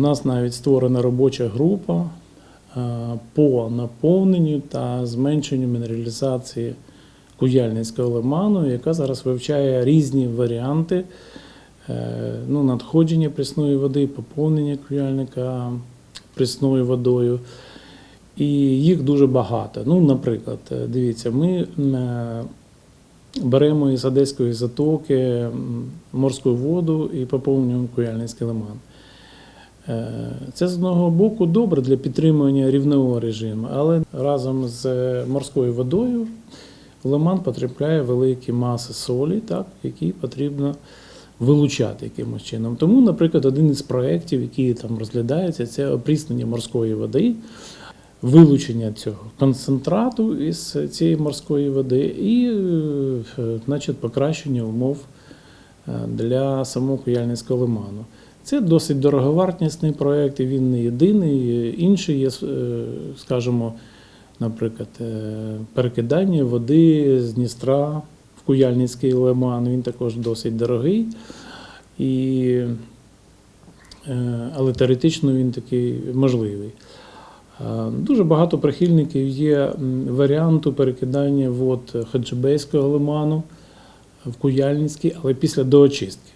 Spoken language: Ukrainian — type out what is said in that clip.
нас навіть створена робоча група е, по наповненню та зменшенню мінералізації Куяльницького лиману, яка зараз вивчає різні варіанти е, ну, надходження прісної води, поповнення куяльника прісною водою. І їх дуже багато. Ну, наприклад, е, дивіться, ми беремо із Одеської затоки морську воду і поповнюємо Куяльницький лиман. Е, Це з одного боку добре для підтримування рівневого режиму, але разом з е, морською водою лиман потрапляє великі маси солі, так, які потрібно вилучати якимось чином. Тому, наприклад, один із проєктів, який там розглядається, це опріснення морської води, вилучення цього концентрату із цієї морської води і е, значить, покращення умов для самого Куяльницького лиману. Це досить дороговартісний проєкт, він не єдиний. Інший є, е, скажімо, наприклад, е, перекидання води з Дністра в Куяльницький лиман. Він також досить дорогий. І, е, але теоретично він такий можливий. Дуже багато прихильників є варіанту перекидання вод Хаджибейського лиману в Куяльницький, але після доочистки.